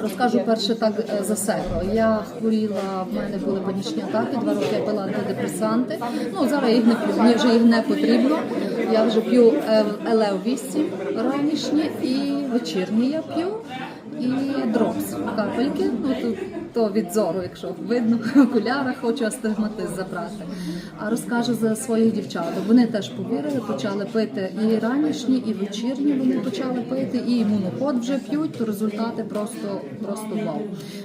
Розкажу перше так е, за себе. Я хворіла, в мене були панічні атаки, два роки я пила антидепресанти. Ну зараз їх не п'ю, мені вже їх не потрібно. Я вже п'ю е, Елео 8 ранішні і вечірні я п'ю. І дропс капельки, ну то, то від зору, якщо видно, в хочу астигматиз забрати. А розкажу за своїх дівчаток. Вони теж повірили, почали пити і ранішні, і вечірні вони почали пити, і імуноход вже п'ють, то результати просто, просто вау.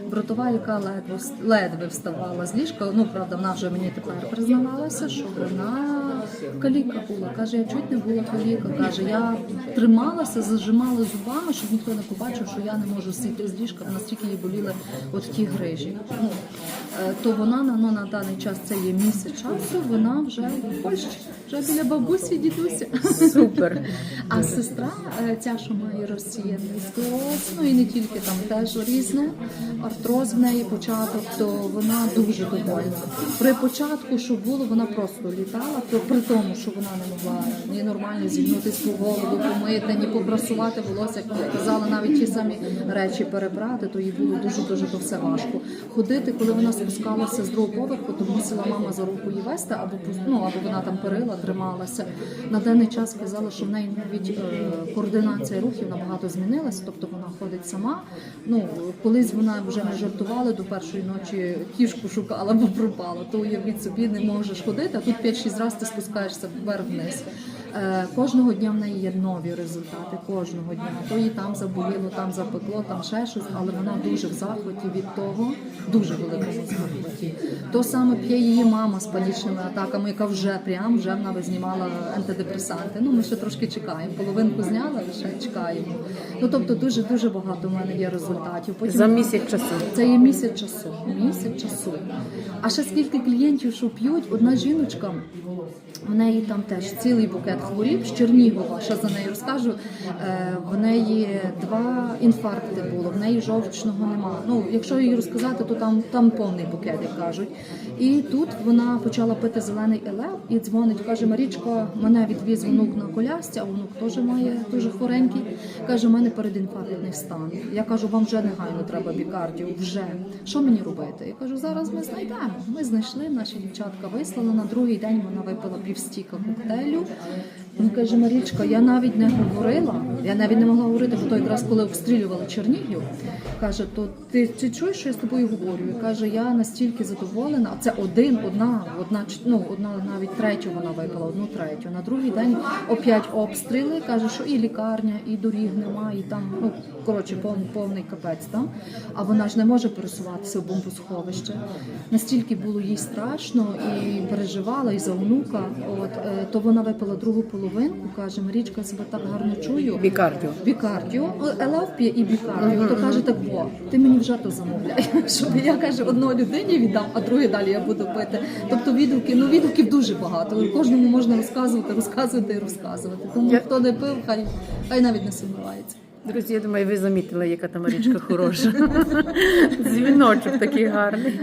Братова, яка ледве, ледве вставала з ліжка, ну правда, вона вже мені тепер признавалася, що вона каліка була. Каже, я чуть не була каліка. Каже, я трималася, зажимала зубами, щоб ніхто не побачив, що я не можу сіти з ліжка, настільки їй боліли от ті грижі. Ну, е, то вона на, ну, на даний час це є місяць часу, вона вже в Польщі, вже біля бабусі, дідуся. Супер. А сестра, е, ця, що має розсіяний ну і не тільки там теж різне, артроз в неї початок, то вона дуже довольна. При початку, що було, вона просто літала, то при тому, що вона не могла ні нормально зігнути свою голову, помити, ні побрасувати волосся, як вона казала, навіть ті самі речі перебрати, то їй було дуже дуже то все важко. Ходити, коли вона спускалася з другого поверху, то мусила мама за руку її вести, або ну, або вона там перила, трималася. На даний час сказала, що в неї навіть е, координація рухів набагато змінилася, тобто вона ходить сама. Ну колись вона вже не жартувала до першої ночі кішку шукала, бо пропала. То уявіть собі, не можеш ходити, а тут 5-6 разів ти спускаєшся вверх-вниз. Е, Кожного дня в неї є нові результати. Кожного дня то їй там заболіло, там запекло, там ще щось, але вона дуже в захваті від того, дуже великому захваті. То саме п'є її мама з панічними атаками, яка вже прям вже вона знімала антидепресанти. Ну ми ще трошки чекаємо. Половинку зняла, ще чекаємо. Ну тобто дуже дуже багато в мене є результатів. Потім За місяць часу. це є місяць часу. Місяць часу. А ще скільки клієнтів, що п'ють, одна жіночка. В неї там теж цілий букет хворіб з Чернігова. Ще за нею розкажу. Е, В неї два інфаркти було, в неї жовчного нема. Ну, якщо їй розказати, то там, там повний букет, як кажуть. І тут вона почала пити зелений елев і дзвонить, каже: Марічко, мене відвіз внук на колясці, а внук теж має дуже хворенький. Каже, у мене передінфарктний стан. Я кажу, вам вже негайно треба бікардіо. Вже що мені робити? Я кажу, зараз ми знайдемо. Ми знайшли, наші дівчатка вислали. На другий день вона випила півстіка коктейлю. Він каже, Марічка, я навіть не говорила, я навіть не могла говорити, бо то якраз коли обстрілювали Чернігів. Каже, то ти, ти чуєш, що я з тобою говорю? І каже, я настільки задоволена. А Це один, одна, одна, ну, одна навіть третю вона випила, одну третю. На другий день опять обстріли. Каже, що і лікарня, і доріг немає, і там, ну коротше, повний, повний капець там. А вона ж не може пересуватися в бомбосховище. Настільки було їй страшно і переживала, і за онука. От е, то вона випила другу половинку. каже, Марічка, себе так гарно чую. Бікардіо. Бікардіо, ЛФ п'є і бікардіо. То каже, так во, ти мені вже то замовляй. Щоб я каже, одній людині віддам, а другій далі я буду пити. Тобто відгуки, ну відгуків дуже багато. Кожному можна розказувати, розказувати і розказувати. Тому Я- хто не пив, хай, хай навіть не сумнівається. Друзі, я думаю, ви замітили, яка та Марічка хороша. Дзвіночок такий гарний.